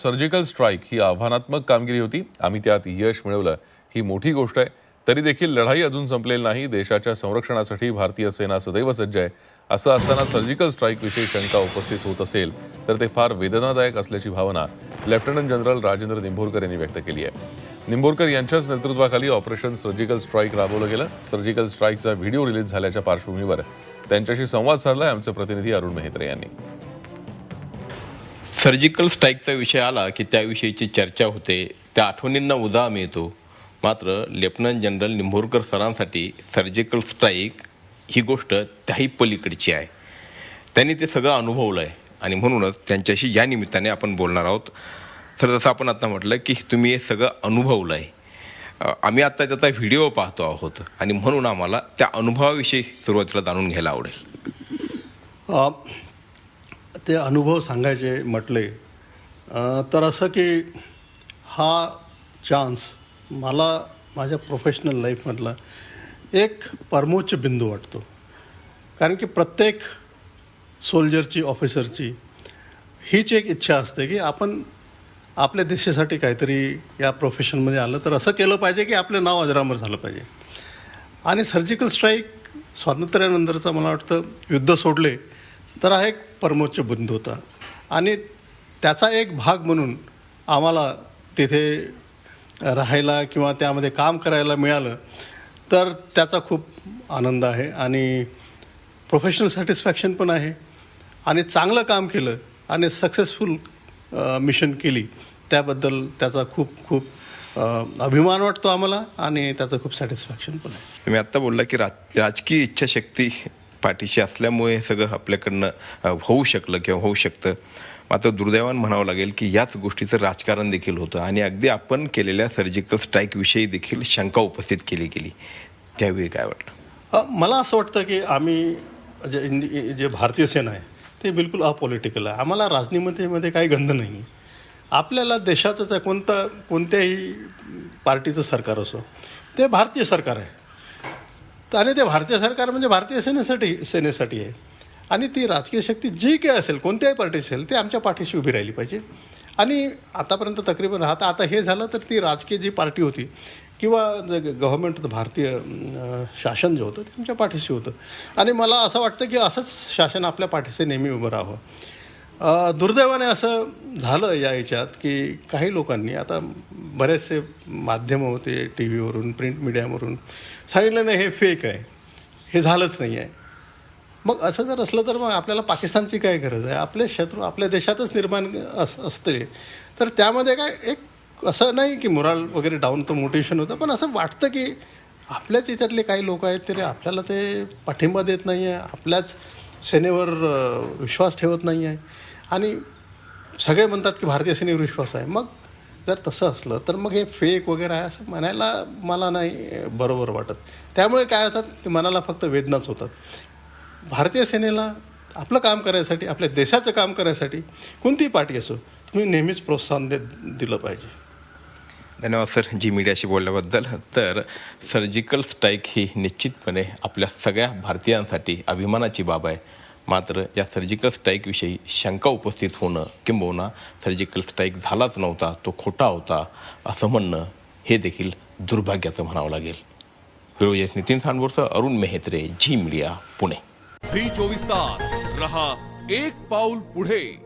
Surgical strike ही आव्हानात्मक कामगिरी होती. आम्ही त्यात यश मिळवलं. ही मोठी गोष्ट आहे. तरी देखील लढाई अजून संपलेली नाही. देशाच्या संरक्षणासाठी भारतीय सेना सदैव सज्ज आहे. असं असताना सर्जिकल स्ट्राईक विषयी शंका उपस्थित होत असेल तर ते फार वेदनादायक असल्याची भावना लेफ्टनंट जनरल राजेंद्र निंभोरकर यांनी व्यक्त केली आहे. निंभोरकर यांच्याच नेतृत्वाखाली ऑपरेशन सर्जिकल स्ट्राईक राबवलं गेलं. सर्जिकल स्ट्राईकचा व्हिडिओ रिलीज झाल्याच्या पार्श्वभूमीवर त्यांच्याशी संवाद साधलाय आमचे प्रतिनिधी अरुण मेहत्रे यांनी. सर्जिकल स्ट्राईकचा विषय आला की त्याविषयीची चर्चा होते. त्या आठवणींना उजाळा मिळतो. मात्र लेफ्टनंट जनरल निंभोरकर सरांसाठी सर्जिकल स्ट्राईक ही गोष्ट त्याही पलीकडची आहे. त्यांनी ते सगळं अनुभवलं आहे आणि म्हणूनच त्यांच्याशी या निमित्ताने आपण बोलणार आहोत. सर जसं आपण आता म्हटलं की तुम्ही हे सगळं अनुभवलं आहे आम्ही आता त्याचा व्हिडिओ पाहतो आहोत आणि म्हणून आम्हाला त्या अनुभवाविषयी सुरुवातीला जाणून घ्यायला आवडेल. ते अनुभव सांगायचे म्हटले. तर असं की हा चान्स मला माझ्या प्रोफेशनल लाईफमधला एक परमोच्च बिंदू वाटतो. कारण की प्रत्येक सोल्जरची ऑफिसरची हीच एक इच्छा असते की आपण आपल्या देशासाठी काहीतरी या प्रोफेशनमध्ये आलं तर असं केलं पाहिजे की आपलं नाव अजरामर झालं पाहिजे. आणि सर्जिकल स्ट्राईक स्वातंत्र्यानंतरचा मला वाटतं युद्ध सोडले तर हा एक परमोच्च बिंदू होता. आणि त्याचा एक भाग म्हणून आम्हाला तिथे राहायला किंवा त्यामध्ये काम करायला मिळालं तर त्याचा खूप आनंद आहे आणि प्रोफेशनल सॅटिस्फॅक्शन पण आहे. आणि चांगलं काम केलं आणि सक्सेसफुल मिशन केली. त्याबद्दल त्याचा खूप खूप अभिमान वाटतो आम्हाला आणि त्याचं खूप सॅटिस्फॅक्शन पण आहे. मी आत्ता बोलला की राजकीय इच्छाशक्ती पाठीशी असल्यामुळे हे सगळं आपल्याकडनं होऊ शकलं किंवा होऊ शकतं. मात्र दुर्दैवान म्हणावं लागेल की याच गोष्टीचं राजकारण देखील होतं आणि अगदी आपण केलेल्या सर्जिकल स्ट्राईकविषयी देखील शंका उपस्थित केली गेली. त्यावेळी काय वाटलं? मला असं वाटतं की आम्ही जे जे भारतीय सेना आहे ते बिलकुल अपॉलिटिकल आहे. आम्हाला राजनीतीमध्ये काही गंध नाही. आपल्याला देशाचंच आहे कोणतं कोणत्याही पार्टीचं सरकार असो ते भारतीय सरकार आहे. आणि ते भारतीय सरकार म्हणजे भारतीय सेनेसाठी सेनेसाठी आहे. आणि ती राजकीय शक्ती जी काही असेल कोणत्याही पार्टी असेल ते आमच्या पाठीशी उभी राहिली पाहिजे. आणि आतापर्यंत तकरीबन राहता. आता हे झालं तर ती राजकीय जी पार्टी होती किंवा गव्हर्मेंट भारतीय शासन जे होतं ते आमच्या पाठीशी होतं. आणि मला असं वाटतं की असंच शासन आपल्या पाठीशी नेहमी उभं राहावं. दुर्दैवाने असं झालं या याच्यात की काही लोकांनी आता बरेचसे माध्यमं होते टी व्हीवरून प्रिंट मीडियावरून. सांगितलं नाही हे फेक आहे. हे झालंच नाही आहे मग असं जर असलं तर मग आपल्याला पाकिस्तानची काय गरज आहे? आपले शत्रू आपल्या देशातच निर्माण अस असते तर त्यामध्ये काय एक असं नाही की मोराल वगैरे डाऊन तर मोटिवेशन होतं पण असं वाटतं की आपल्याच याच्यातले काही लोक आहेत तरी आपल्याला ते पाठिंबा देत नाही आहे आपल्याच सेनेवर विश्वास ठेवत नाही आहे आणि सगळे म्हणतात की भारतीय सेनेवर विश्वास आहे. मग जर तसं असलं तर मग हे फेक वगैरे आहे असं म्हणायला मला नाही बरोबर वाटत. त्यामुळे काय होतात ते मनाला फक्त वेदनाच होतात. भारतीय सेनेला आपलं काम करायसाठी आपल्या देशाचं काम करायसाठी कोणतीही पार्टी असो तुम्ही नेहमीच प्रोत्साहन देत दिलं पाहिजे. धन्यवाद सर जी मीडियाशी बोलल्याबद्दल. तर सर्जिकल स्ट्राईक ही निश्चितपणे आपल्या सगळ्या भारतीयांसाठी अभिमानाची बाब आहे. मात्र या सर्जिकल स्ट्राईकविषयी शंका उपस्थित होणं किंबहुना सर्जिकल स्ट्राईक झालाच नव्हता तो खोटा होता असं म्हणणं हे देखील दुर्भाग्याचं म्हणावं लागेल. Video Nitin सांडवरचं Arun Mehtre Zee media Pune. Zee चोवीस तास. रहा एक पाऊल पुढे.